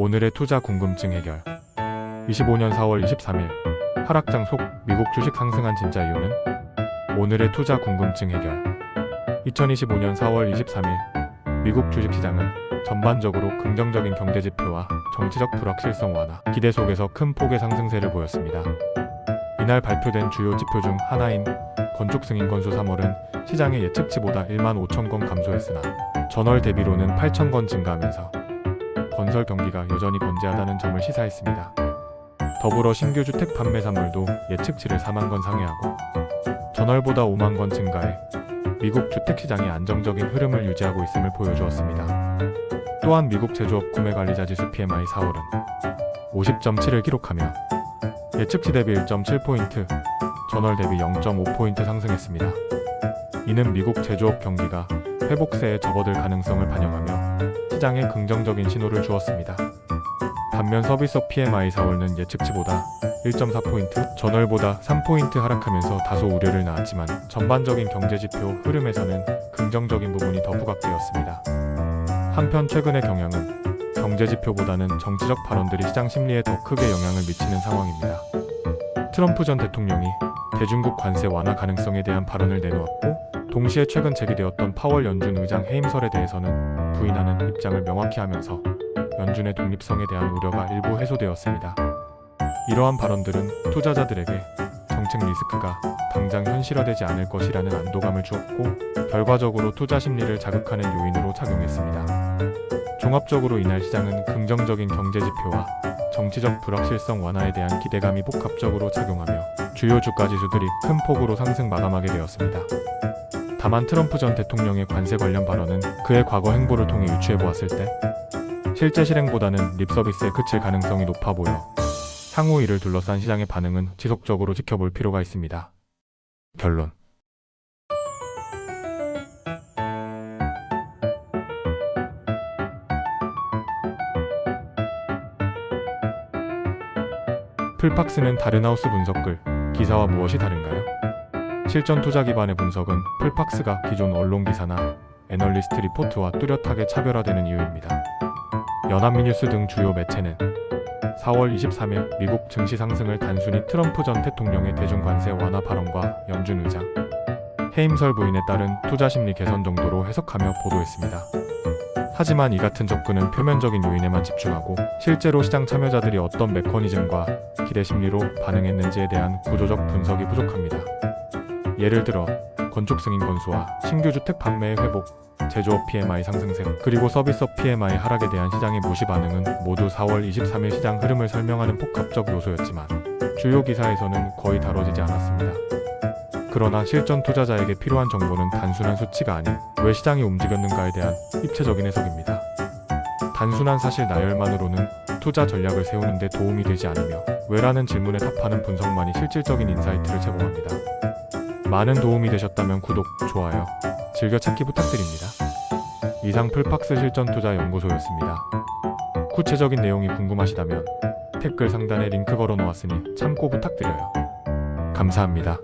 오늘의 투자 궁금증 해결. 25년 4월 23일 하락장 속 미국 주식 상승한 진짜 이유는 오늘의 투자 궁금증 해결. 2025년 4월 23일 미국 주식 시장은 전반적으로 긍정적인 경제 지표와 정치적 불확실성 완화 기대 속에서 큰 폭의 상승세를 보였습니다. 이날 발표된 주요 지표 중 하나인 건축 승인 건수 3월은 시장의 예측치보다 1만 5천 건 감소했으나 전월 대비로는 8천 건 증가하면서 건설 경기가 여전히 건재하다는 점을 시사했습니다. 더불어 신규 주택 판매 산물도 예측치를 4만 건 상회하고 전월보다 5만 건 증가해 미국 주택 시장이 안정적인 흐름을 유지하고 있음을 보여주었습니다. 또한 미국 제조업 구매 관리자 지수 PMI 4월은 50.7을 기록하며 예측치 대비 1.7포인트, 전월 대비 0.5포인트 상승했습니다. 이는 미국 제조업 경기가 회복세에 접어들 가능성을 반영하며 시장에 긍정적인 신호를 주었습니다. 반면 서비스업 PMI 4월은 예측치보다 1.4포인트, 전월보다 3포인트 하락하면서 다소 우려를 낳았지만 전반적인 경제지표 흐름에서는 긍정적인 부분이 더 부각되었습니다. 한편 최근의 경향은 경제지표보다는 정치적 발언들이 시장 심리에 더 크게 영향을 미치는 상황입니다. 트럼프 전 대통령이 대중국 관세 완화 가능성에 대한 발언을 내놓았고 동시에 최근 제기되었던 파월 연준 의장 해임설에 대해서는 부인하는 입장을 명확히 하면서 연준의 독립성에 대한 우려가 일부 해소되었습니다. 이러한 발언들은 투자자들에게 정책 리스크가 당장 현실화되지 않을 것이라는 안도감을 주었고 결과적으로 투자 심리를 자극하는 요인으로 작용했습니다. 종합적으로 이날 시장은 긍정적인 경제 지표와 정치적 불확실성 완화에 대한 기대감이 복합적으로 작용하며 주요 주가 지수들이 큰 폭으로 상승 마감하게 되었습니다. 다만 트럼프 전 대통령의 관세 관련 발언은 그의 과거 행보를 통해 유추해 보았을 때 실제 실행보다는 립 서비스에 그칠 가능성이 높아 보여 향후 이를 둘러싼 시장의 반응은 지속적으로 지켜볼 필요가 있습니다. 결론 풀팍스는 다른 하우스 분석글 기사와 무엇이 다른가요? 실전 투자 기반의 분석은 풀팍스가 기존 언론 기사나 애널리스트 리포트와 뚜렷하게 차별화되는 이유입니다. 연합미뉴스 등 주요 매체는 4월 23일 미국 증시 상승을 단순히 트럼프 전 대통령의 대중 관세 완화 발언과 연준 의장 해임설 부인에 따른 투자 심리 개선 정도로 해석하며 보도했습니다. 하지만 이 같은 접근은 표면적인 요인에만 집중하고 실제로 시장 참여자들이 어떤 메커니즘과 기대 심리로 반응했는지에 대한 구조적 분석이 부족합니다. 예를 들어 건축 승인 건수와 신규 주택 판매의 회복, 제조업 PMI 상승세, 그리고 서비스업 PMI 하락에 대한 시장의 무시 반응은 모두 4월 23일 시장 흐름을 설명하는 복합적 요소였지만 주요 기사에서는 거의 다뤄지지 않았습니다. 그러나 실전 투자자에게 필요한 정보는 단순한 수치가 아닌 왜 시장이 움직였는가에 대한 입체적인 해석입니다. 단순한 사실 나열만으로는 투자 전략을 세우는 데 도움이 되지 않으며 왜라는 질문에 답하는 분석만이 실질적인 인사이트를 제공합니다. 많은 도움이 되셨다면 구독, 좋아요, 즐겨찾기 부탁드립니다. 이상 풀팍스 실전 투자 연구소였습니다. 구체적인 내용이 궁금하시다면 댓글 상단에 링크 걸어 놓았으니 참고 부탁드려요. 감사합니다.